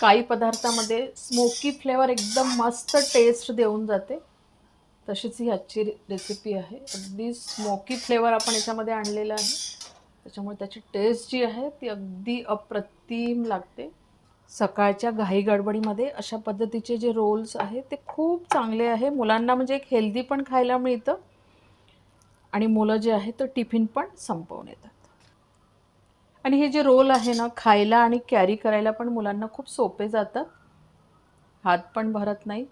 काही पदार्थामध्ये smoky flavour एकदम मस्त टेस्ट देऊन जाते. तशीच ही आजची रेसिपी आहे. अगदी स्मोकी फ्लेवर आपण याच्यामध्ये आणलेला आहे. त्याच्यामुळे त्याची टेस्ट जी आहे ती अगदी अप्रतिम लागते. सकाळच्या घाई गडबडीमध्ये अशा पद्धतीचे जे रोल्स आहे ते खूप चांगले आहे. मुलांना म्हणजे एक हेल्दी पण खायला मिळतं. आणि मुलं जे आहे तर टिफिन पण संपवून येतात. आणि हे जे रोल आहे ना खायला आणि कॅरी करायला पण मुलांना खूप सोपे जातात हात पण भरत नाही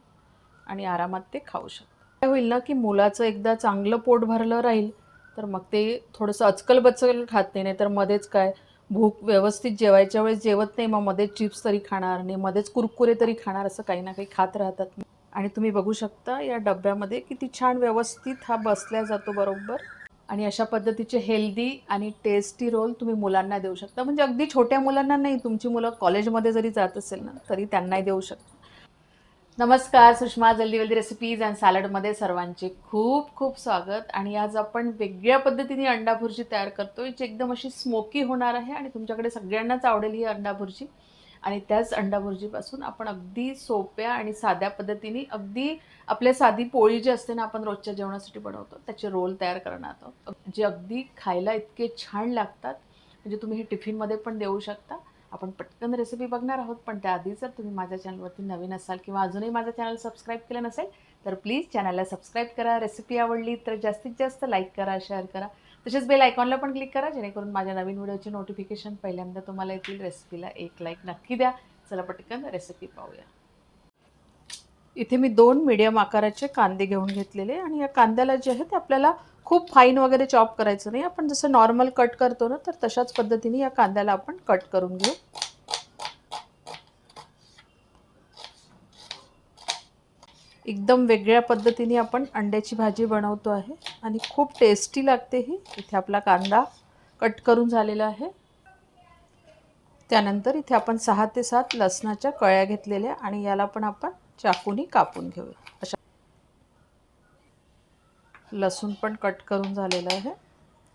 आणि आरामात ते खाऊ शकतात. काय होईल ना की मुलाचं एकदा चांगलं पोट भरलं राहील तर मग ते थोडंसं अचकल बचकल खात नाही तर मध्येच काय भूक व्यवस्थित जेवायच्या वेळेस जेवत नाही मग मध्येच चिप्स तरी खाणार नाही मध्येच कुरकुरे तरी खाणार असं काही ना काही खात राहतात. आणि तुम्ही बघू शकता या डब्यामध्ये किती छान व्यवस्थित हा बसल्या जातो बरोबर. आणि अशा पद्धतीचे हेल्दी आणि टेस्टी रोल तुम्ही मुलांना देऊ शकता. म्हणजे अगदी छोट्या मुलांना नाही तुमची मुलं कॉलेजमध्ये जरी जात असेल ना तरी त्यांनाही देऊ शकता. नमस्कार सुषमा जल्दी वेल्दी रेसिपीज अँड सॅलडमध्ये सर्वांचे खूप खूप स्वागत. आणि आज आपण वेगळ्या पद्धतीने अंडा भुर्जी तयार करतो जी एकदम अशी स्मोकी होणार आहे आणि तुमच्याकडे सगळ्यांनाच आवडेल ही अंडा भुर्जी आणि त्याच अंडा भुर्जीपासून आपण अगदी सोप्या आणि साध्या पद्धतीने अगदी आपल्या साधी पोळी जी असते ना आपण रोजच्या जेवणासाठी बनवतो त्याचे रोल तयार करणार आहोत. जे अगदी खायला इतके छान लागतात म्हणजे तुम्ही हे टिफिनमध्ये पण देऊ शकता. आपण पटकन रेसिपी बघणार आहोत पण त्याआधी जर तुम्ही माझ्या चॅनलवरती नवीन असाल किंवा अजूनही माझं चॅनल सबस्क्राईब केलं नसेल तर प्लीज चॅनलला सबस्क्राईब करा. रेसिपी आवडली तर जास्तीत जास्त लाईक करा शेअर करा. तसेच बेल आयकॉनला पण क्लिक करा जेणेकरून माझ्या नवीन व्हिडिओचे नोटिफिकेशन पहिल्यांदा तुम्हाला येतील. रेसिपीला एक लाईक नक्की द्या. चला पटकन रेसिपी पाहूया. इथे मी दोन मीडियम आकाराचे कांदे घेऊन घेतलेले आणि या कांद्याला जे आहे ते आपल्याला खूप फाईन वगैरे चॉप करायचं नाही. आपण जसं नॉर्मल कट करतो ना तर तशाच पद्धतीने या कांद्याला आपण कट करून घेऊ. एकदम वेगळ्या पद्धतीने आपण अंड्याची भाजी बनवतो आहे. आणि खूप टेस्टी लागते ही. इथे आपला कांदा कट करून झालेला आहे. त्यानंतर इथे आपण सहा ते सात लसणाच्या कळ्या घेतलेल्या आणि याला पण आपण चाकूनी कापून घेऊया. अशा लसूण पण कट करून झालेलं आहे.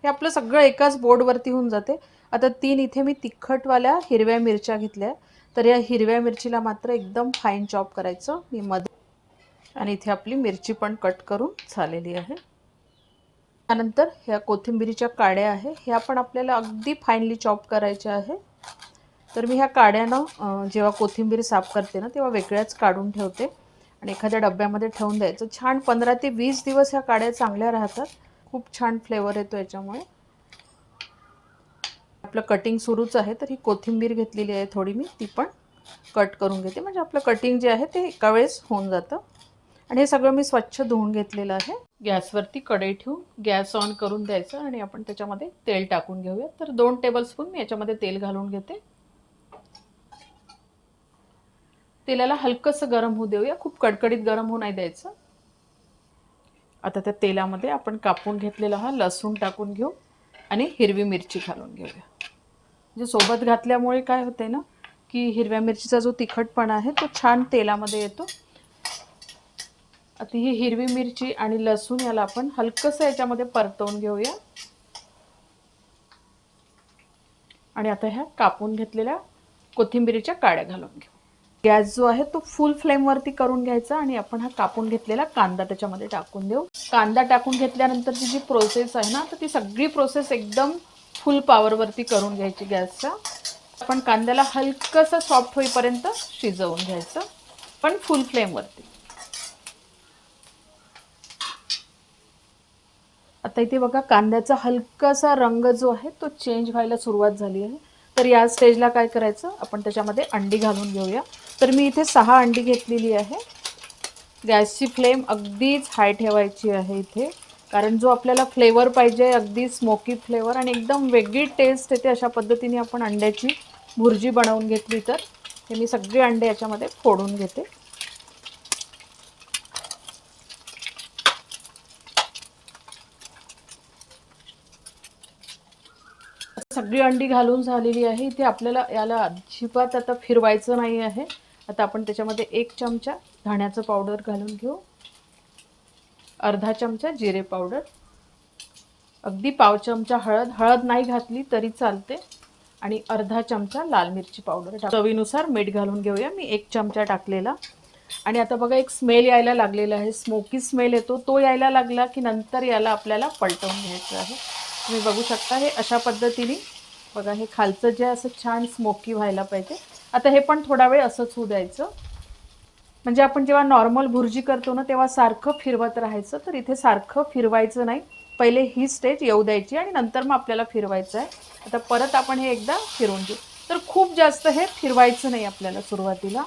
हे आपलं सगळं एकाच बोर्डवरती होऊन जाते. आता तीन इथे मी तिखटवाल्या हिरव्या मिरच्या घेतल्या. तर या हिरव्या मिरचीला मात्र एकदम फाईन चॉप करायचं. मी मध्ये आणि इथे आपली मिरची पण कट करून झालेली आहे. त्यानंतर ह्या कोथिंबिरीच्या काड्या आहे. ह्या पण आपल्याला अगदी फाईनली चॉप करायच्या आहे. तर मी ह्या काड्यानं जेव्हा कोथिंबीर साफ करते ना तेव्हा वेगळ्याच काढून ठेवते. आणि एखाद्या डब्यामध्ये ठेवून द्यायचं. छान पंधरा ते वीस दिवस ह्या काड्या चांगल्या राहतात. खूप छान फ्लेवर येतो याच्यामुळे. आपलं कटिंग सुरूच आहे तर ही कोथिंबीर घेतलेली आहे थोडी मी. ती पण कट करून घेते. म्हणजे आपलं कटिंग जे आहे ते एका वेळेस होऊन जातं. आणि हे सगळं मी स्वच्छ धुवून घेतलेलं आहे. गॅसवरती कढई ठेवून गॅस ऑन करून द्यायचं आणि आपण त्याच्यामध्ये तेल टाकून घेऊया. तर दोन टेबलस्पून मी याच्यामध्ये तेल घालून घेते. तेलाला हलकंसं गरम होऊ देऊया. खूप कडकडीत गरम होऊ नाही द्यायचं. आता त्या तेलामध्ये आपण कापून घेतलेला हा लसूण टाकून घेऊ आणि हिरवी मिरची घालून घेऊया. म्हणजे सोबत घातल्यामुळे काय होते ना की हिरव्या मिरचीचा जो तिखटपणा आहे तो छान तेलामध्ये येतो. आता ही हिरवी मिरची आणि लसूण याला आपण हलकंसं याच्यामध्ये परतवून घेऊया. आणि आता ह्या कापून घेतलेल्या कोथिंबिरीच्या काड्या घालून घेऊ. गॅस जो आहे तो फुल फ्लेमवरती करून घ्यायचा आणि आपण हा कापून घेतलेला कांदा त्याच्यामध्ये टाकून देऊ. कांदा टाकून घेतल्यानंतरची जी प्रोसेस आहे ना तर ती सगळी प्रोसेस एकदम फुल पॉवरवरती करून घ्यायची गॅसचा आपण कांद्याला हलकंसं सॉफ्ट होईपर्यंत शिजवून घ्यायचं. पण फुल फ्लेमवरती आता इथे बघा कांद्याचा हलकासा रंग जो आहे तो चेंज व्हायला सुरुवात झाली आहे. तर या स्टेजला काय करायचं? आपण त्याच्यामध्ये अंडी घालून घेऊया. तर मी इथे सहा अंडी घेतलेली आहे. गॅसची फ्लेम अगदीच हाय ठेवायची आहे इथे. कारण जो आपल्याला फ्लेवर पाहिजे अगदी स्मोकी फ्लेवर आणि एकदम वेगळी टेस्ट येते अशा पद्धतीने आपण अंड्याची भुर्जी बनवून घेतली तर. हे मी सगळे अंडे याच्यामध्ये फोडून घेते. सगळी अंडी घालून झालेली आहे. इथे आपल्याला याला अजिबात आता फिरवायचं नाही आहे. आता आपण त्याच्यामध्ये एक चमचा धण्याचं पावडर घालून घेऊ. अर्धा चमचा जिरे पावडर अगदी पाव चमचा हळद. हळद नाही घातली तरी चालते. आणि अर्धा चमचा लाल मिरची पावडर चवीनुसार मीठ घालून घेऊया. मी एक चमचा टाकलेला. आणि आता बघा एक स्मेल यायला लागलेला आहे. स्मोकी स्मेल येतो. तो यायला लागला की नंतर याला आपल्याला पलटवून घ्यायचं आहे. तुम्ही बघू शकता हे अशा पद्धतीने बघा हे खालचं जे असं छान स्मोकी व्हायला पाहिजे. आता हे पण थोडा वेळ असंच होऊ द्यायचं. म्हणजे आपण जेव्हा नॉर्मल भुर्जी करतो ना तेव्हा सारखं फिरवत राहायचं तर इथे सारखं फिरवायचं नाही. पहिले ही स्टेज येऊ द्यायची आणि नंतर मग आपल्याला फिरवायचं आहे. आता परत आपण हे एकदा फिरवून घेऊ. तर खूप जास्त हे फिरवायचं नाही आपल्याला सुरुवातीला.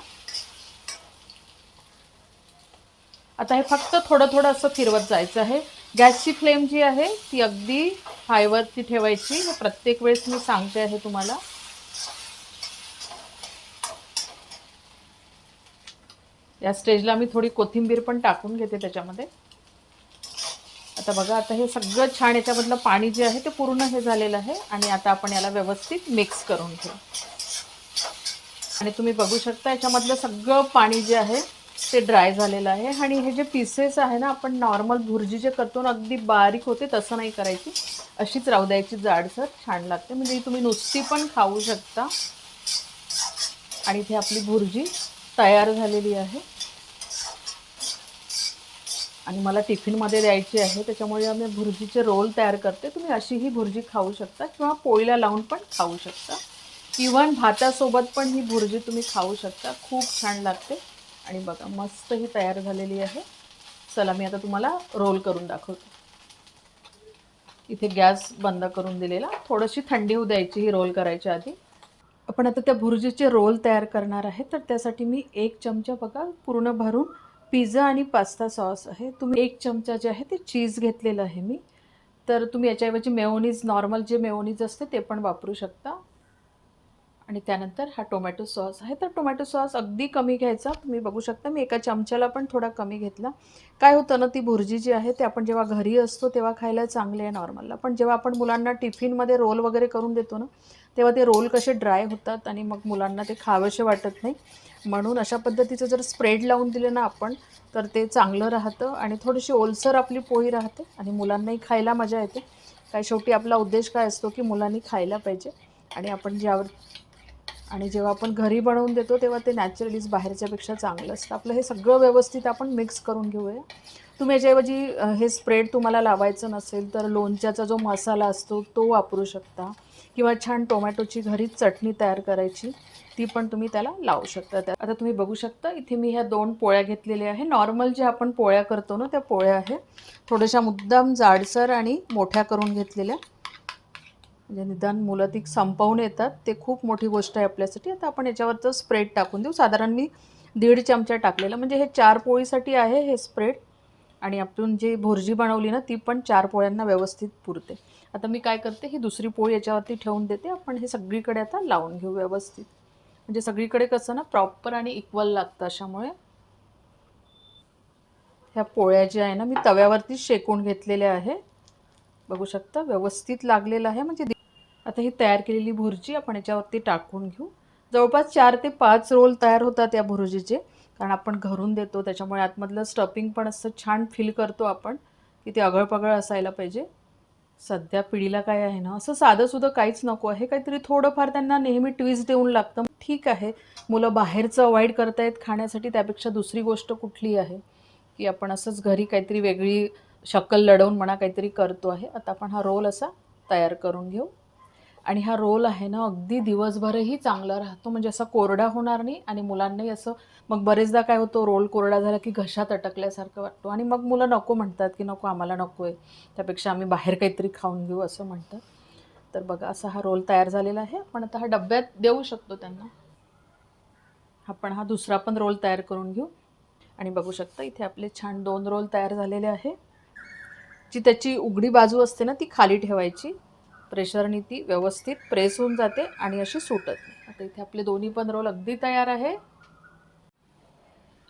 आता हे फक्त थोडं थोडं असं फिरवत जायचं आहे. गॅसची फ्लेम जी आहे ती अगदी हायवरती ठेवायची. हे प्रत्येक वेळेस मी सांगते आहे तुम्हाला. या स्टेजला मी थोडी कोथिंबीर पण टाकून घेते त्याच्यामध्ये. आता बघा आता हे सगळं छान याच्यामधलं पाणी जे आहे ते पूर्ण हे झालेलं आहे. आणि आता आपण याला व्यवस्थित मिक्स करून घेऊ. आणि तुम्ही बघू शकता याच्यामधलं सगळं पाणी जे आहे ते ड्राय झालेलं आहे. आणि हे जे पीसेस आहे ना आपण नॉर्मल भुर्जी जे करतो ना अगदी बारीक होते तसं नाही करायची. अशीच राहू द्यायची जाडसर छान लागते. म्हणजे तुम्ही नुसती पण खाऊ शकता. आणि इथे आपली भुर्जी तयार झालेली आहे. आणि मला टिफिनमध्ये द्यायची आहे. त्याच्यामुळे आम्ही भुर्जीचे रोल तयार करते. तुम्ही अशीही भुर्जी खाऊ शकता किंवा पोळीला लावून पण खाऊ शकता. इव्हन भातासोबत पण ही भुर्जी तुम्ही खाऊ शकता. खूप छान लागते. आणि बघा मस्त ही तयार झालेली आहे. चला मी आता तुम्हाला रोल करून दाखवते. इथे गॅस बंद करून दिलेला. थोडीशी थंडी होऊ द्यायची ही रोल करायच्या आधी. आपण आता त्या भुर्जीचे रोल तयार करणार आहे. तर त्यासाठी मी एक चमचा बघा पूर्ण भरून पिझ्झा आणि पास्ता सॉस आहे. तुम्ही एक चमचा जे आहे ते चीज घेतलेलं आहे मी. तर तुम्ही याच्याऐवजी मेओनीज नॉर्मल जे मेओनीज असते ते पण वापरू शकता. आणि त्यानंतर हा टोमॅटो सॉस आहे. तर टोमॅटो सॉस अगदी कमी घ्यायचा. तुम्ही बघू शकता मी एका चमच्याला पण थोडा कमी घेतला. काय होतं ना ती भुर्जी जी आहे ते आपण जेव्हा घरी असतो तेव्हा खायला चांगले आहे नॉर्मलला. पण जेव्हा आपण मुलांना टिफिनमध्ये रोल वगैरे करून देतो ना तेव्हा ते रोल कसे ड्राय होतात आणि मग मुलांना ते खावेसे वाटत नाही. म्हणून अशा पद्धतीचं जर स्प्रेड लावून दिले ना आपण तर ते चांगलं राहतं आणि थोडीशी ओलसर आपली पोळी राहते आणि मुलांनाही खायला मजा येते. काय शेवटी आपला उद्देश काय असतो की मुलांनी खायला पाहिजे आणि आपण ज्यावर आणि जेव्हा आपण घरी बनवून देतो तेव्हा ते नॅचरलीच बाहेरच्यापेक्षा चांगलं असतं. आपलं हे सगळं व्यवस्थित आपण मिक्स करून घेऊया. तुम्ही याच्याऐवजी हे स्प्रेड तुम्हाला लावायचं नसेल तर लोणच्याचा जो मसाला असतो तो वापरू शकता. किंवा छान टोमॅटोची घरीच चटणी तयार करायची ती पण तुम्ही त्याला लावू शकता. त्या आता तुम्ही बघू शकता इथे मी ह्या दोन पोळ्या घेतलेल्या आहे. नॉर्मल जे आपण पोळ्या करतो ना त्या पोळ्या आहे. थोड्याशा मुद्दाम जाडसर आणि मोठ्या करून घेतलेल्या. म्हणजे निदान मुलं ती संपवून येतात. ते खूप मोठी गोष्ट आहे आपल्यासाठी. आता आपण याच्यावरचं स्प्रेड टाकून देऊ. साधारण मी दीड चमचा टाकलेला. म्हणजे हे चार पोळीसाठी आहे हे स्प्रेड आणि आपण जी भुर्जी बनवली ना ती पण चार पोळ्यांना व्यवस्थित पुरते. आता मी काय करते ही दुसरी पोळी याच्यावरती ठेवून देते. आपण हे सगळीकडे आता लावून घेऊ व्यवस्थित. म्हणजे सगळीकडे कसं ना प्रॉपर आणि इक्वल लागतं अशामुळे. ह्या पोळ्या ज्या आहे ना मी तव्यावरती शेकून घेतलेल्या आहे. बघू शकता व्यवस्थित लागलेलं आहे. म्हणजे आता ही तयार केलेली भुर्जी आपण याच्यावरती टाकून घेऊ. जवळपास चार ते पाच रोल तयार होतात या भुर्जीचे. कारण आपण घरून देतो त्याच्यामुळे आतमधलं स्टफिंग पण असं छान फील करतो आपण की ते अगळपगळ असायला पाहिजे. सध्या पिढीला काय आहे ना असं साधंसुद्धा काहीच नको आहे. काहीतरी थोडंफार त्यांना नेहमी ट्विस्ट देऊन लागतं. ठीक आहे मुलं बाहेरचं अवॉइड करतायत खाण्यासाठी त्यापेक्षा दुसरी गोष्ट कुठली आहे? की आपण असंच घरी काहीतरी वेगळी शक्कल लढवून म्हणा काहीतरी करतो आहे. आता आपण हा रोल असा तयार करून घेऊ. आणि हा रोल आहे ना अगदी दिवसभरही चांगला राहतो. म्हणजे असा कोरडा होणार नाही आणि मुलांनाही असं मग बरेचदा काय होतो रोल कोरडा झाला की घशात अटकल्यासारखं वाटतो. आणि मग मुलं नको म्हणतात की नको आम्हाला नको आहे त्यापेक्षा आम्ही बाहेर काहीतरी खाऊन घेऊ असं म्हणतात. तर बघा असा हा रोल तयार झालेला आहे. आपण आता हा डब्यात देऊ शकतो त्यांना. आपण हा दुसरा पण रोल तयार करून घेऊ. आणि बघू शकता इथे आपले छान दोन रोल तयार झालेले आहे. जी त्याची उघडी बाजू असते ना ती खाली ठेवायची. प्रेशरनी ती व्यवस्थित प्रेस होऊन जाते आणि अशी सुटत नाही. आता इथे आपले दोन्ही पण रोल अगदी तयार आहे.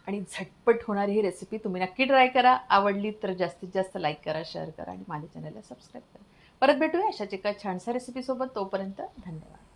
आणि झटपट होणारी ही रेसिपी तुम्ही नक्की ट्राय करा. आवडली तर जास्तीत जास्त लाईक करा शेअर करा आणि माझ्या चॅनलला सबस्क्राईब करा. परत भेटूया अशाच एका छानशा रेसिपीसोबत तोपर्यंत धन्यवाद.